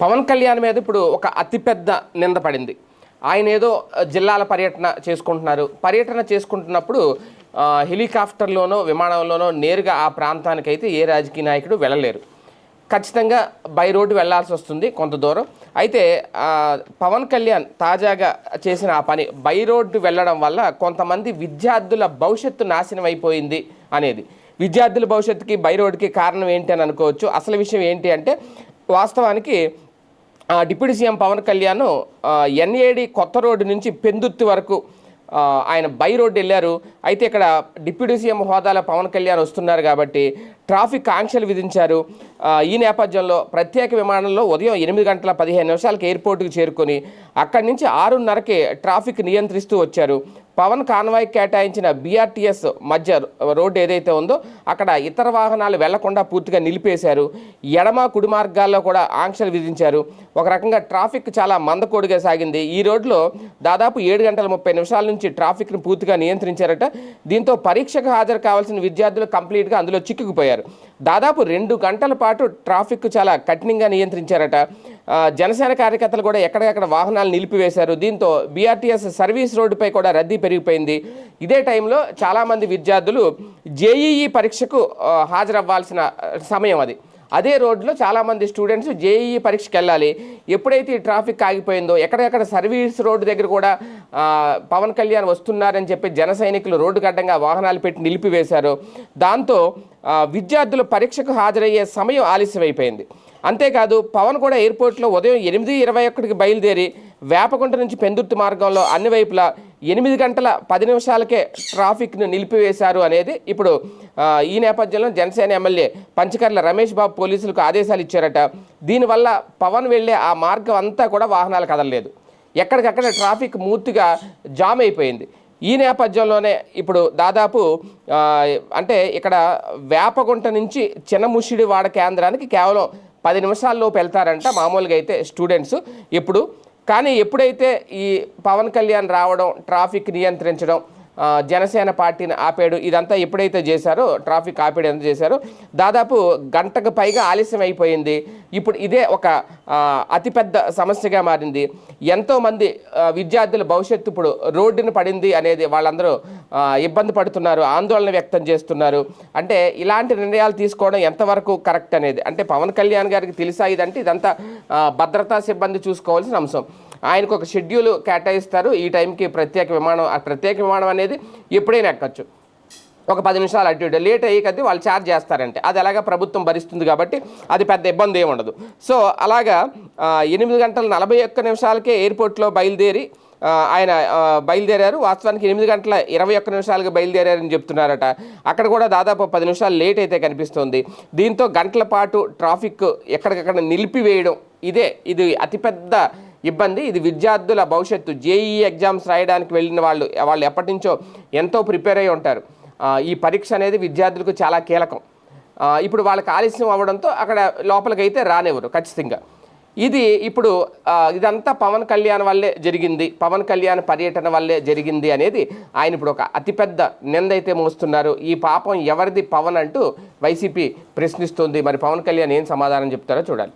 పవన్ కళ్యాణ్ మీద ఇప్పుడు ఒక అతిపెద్ద నింద పడింది. ఆయన ఏదో జిల్లాల పర్యటన చేసుకుంటున్నారు. పర్యటన చేసుకుంటున్నప్పుడు హెలికాప్టర్లోనో విమానంలోనో నేరుగా ఆ ప్రాంతానికి అయితే ఏ రాజకీయ నాయకుడు వెళ్ళలేరు. ఖచ్చితంగా బై రోడ్డు వెళ్ళాల్సి వస్తుంది కొంత దూరం. అయితే పవన్ కళ్యాణ్ తాజాగా చేసిన ఆ పని బై రోడ్డు వెళ్ళడం వల్ల కొంతమంది విద్యార్థుల భవిష్యత్తు నాశనం అయిపోయింది అనేది. విద్యార్థుల భవిష్యత్తుకి బై రోడ్డుకి కారణం ఏంటి అని అనుకోవచ్చు. అసలు విషయం ఏంటి అంటే వాస్తవానికి deputy CM Pavan Kalyan NAD కొత్త రోడ్డు నుంచి పెందుర్తి వరకు ఆయన బై రోడ్డు వెళ్ళారు. అయితే ఇక్కడ డిప్యూటీ సీఎం హోదాలో పవన్ కళ్యాణ్ వస్తున్నారు కాబట్టి ట్రాఫిక్ ఆంక్షలు విధించారు. ఈ నేపథ్యంలో ప్రత్యేక విమానంలో ఉదయం ఎనిమిది గంటల పదిహేను నిమిషాలకు ఎయిర్పోర్ట్కి చేరుకొని అక్కడి నుంచి ఆరున్నరకే ట్రాఫిక్ నియంత్రిస్తూ వచ్చారు. పవన్ కాన్వాయ్ కేటాయించిన బీఆర్టీఎస్ మధ్య రోడ్డు ఏదైతే ఉందో అక్కడ ఇతర వాహనాలు వెళ్ళకుండా పూర్తిగా నిలిపేశారు. ఎడమ కుడి మార్గాల్లో కూడా ఆంక్షలు విధించారు. ఒక రకంగా ట్రాఫిక్ చాలా మందకోడిగా సాగింది. ఈ రోడ్లో దాదాపు ఏడు గంటల ముప్పై నిమిషాల నుంచి ట్రాఫిక్ను పూర్తిగా నియంత్రించారట. దీంతో పరీక్షకు హాజరు కావాల్సిన విద్యార్థులు కంప్లీట్గా అందులో చిక్కుకుపోయారు. దాదాపు రెండు గంటల పాటు ట్రాఫిక్ చాలా కఠినంగా నియంత్రించారట. జనసేన కార్యకర్తలు కూడా ఎక్కడికక్కడ వాహనాలు నిలిపివేశారు. దీంతో బీఆర్టీఎస్ సర్వీస్ రోడ్డుపై కూడా రద్దీ పెరిగిపోయింది. ఇదే టైంలో చాలామంది విద్యార్థులు జేఈఈ పరీక్షకు హాజరవ్వాల్సిన సమయం అది. అదే రోడ్లో చాలామంది స్టూడెంట్స్ జేఈఈ పరీక్షకి వెళ్ళాలి. ఎప్పుడైతే ఈ ట్రాఫిక్ ఆగిపోయిందో ఎక్కడెక్కడ సర్వీస్ రోడ్డు దగ్గర కూడా పవన్ కళ్యాణ్ వస్తున్నారని చెప్పి జన సైనికులు రోడ్డు గడ్డంగా వాహనాలు పెట్టి నిలిపివేశారు. దాంతో విద్యార్థులు పరీక్షకు హాజరయ్యే సమయం ఆలస్యమైపోయింది. అంతేకాదు పవన్ కూడా ఎయిర్పోర్ట్లో ఉదయం ఎనిమిది ఇరవై ఒకటికి బయలుదేరి వేపకుంట నుంచి పెందుర్తి మార్గంలో అన్ని వైపులా ఎనిమిది గంటల పది నిమిషాలకే ట్రాఫిక్ను నిలిపివేశారు అనేది ఇప్పుడు ఈ నేపథ్యంలో జనసేన ఎమ్మెల్యే పంచకర్ల రమేష్ బాబు పోలీసులకు ఆదేశాలు ఇచ్చారట. దీనివల్ల పవన్ వెళ్ళే ఆ మార్గం అంతా కూడా వాహనాలు కదలలేదు. ఎక్కడికక్కడ ట్రాఫిక్ మూర్తిగా జామ్ అయిపోయింది. ఈ నేపథ్యంలోనే ఇప్పుడు దాదాపు అంటే ఇక్కడ వేపగుంట నుంచి చిన్నముషిడివాడ కేంద్రానికి కేవలం పది నిమిషాల్లోపు వెళ్తారంట మామూలుగా అయితే స్టూడెంట్స్. ఇప్పుడు కానీ ఎప్పుడైతే ఈ పవన్ కళ్యాణ్ రావడం ట్రాఫిక్ నియంత్రించడం జనసేన పార్టీని ఆపాడు ఇదంతా ఎప్పుడైతే చేశారో ట్రాఫిక్ ఆపేడు ఎంత చేశారో దాదాపు గంటకు పైగా ఆలస్యం అయిపోయింది. ఇప్పుడు ఇదే ఒక అతిపెద్ద సమస్యగా మారింది. ఎంతోమంది విద్యార్థుల భవిష్యత్తు ఇప్పుడు రోడ్డున పడింది అనేది వాళ్ళందరూ ఇబ్బంది పడుతున్నారు ఆందోళన వ్యక్తం చేస్తున్నారు. అంటే ఇలాంటి నిర్ణయాలు తీసుకోవడం ఎంతవరకు కరెక్ట్ అనేది? అంటే పవన్ కళ్యాణ్ గారికి తెలిసా ఇదంటే ఇదంతా భద్రతా సిబ్బంది చూసుకోవాల్సిన అంశం. ఆయనకు ఒక షెడ్యూల్ కేటాయిస్తారు. ఈ టైంకి ప్రత్యేక విమానం ఆ ప్రత్యేక విమానం అనేది ఎప్పుడైనా ఎక్కచ్చు. ఒక పది నిమిషాలు అటు ఇటు లేట్ అయ్యి కొద్దీ వాళ్ళు ఛార్జ్ చేస్తారంటే. అది ఎలాగ ప్రభుత్వం భరిస్తుంది కాబట్టి అది పెద్ద ఇబ్బంది ఏమి ఉండదు. సో అలాగా ఎనిమిది గంటల నలభై ఒక్క నిమిషాలకే ఎయిర్పోర్ట్లో బయలుదేరి ఆయన బయలుదేరారు. వాస్తవానికి ఎనిమిది గంటల ఇరవై ఒక్క నిమిషాలకు బయలుదేరారని చెప్తున్నారట. అక్కడ కూడా దాదాపు పది నిమిషాలు లేట్ అయితే కనిపిస్తుంది. దీంతో గంటల పాటు ట్రాఫిక్ ఎక్కడికక్కడ నిలిపివేయడం ఇదే ఇది అతిపెద్ద ఇబ్బంది. ఇది విద్యార్థుల భవిష్యత్తు. జేఈ ఎగ్జామ్స్ రాయడానికి వెళ్ళిన వాళ్ళు వాళ్ళు ఎప్పటి నుంచో ఎంతో ప్రిపేర్ అయి ఉంటారు. ఈ పరీక్ష అనేది విద్యార్థులకు చాలా కీలకం. ఇప్పుడు వాళ్ళకి ఆలస్యం అవ్వడంతో అక్కడ లోపలికైతే రానివ్వరు ఖచ్చితంగా. ఇది ఇప్పుడు ఇదంతా పవన్ కళ్యాణ్ వల్లే జరిగింది. పవన్ కళ్యాణ్ పర్యటన వల్లే జరిగింది అనేది ఆయన ఇప్పుడు ఒక అతిపెద్ద నింద అయితే మోస్తున్నారు. ఈ పాపం ఎవరిది పవన్ అంటూ వైసీపీ ప్రశ్నిస్తుంది. మరి పవన్ కళ్యాణ్ ఏం సమాధానం చెప్తారో చూడాలి.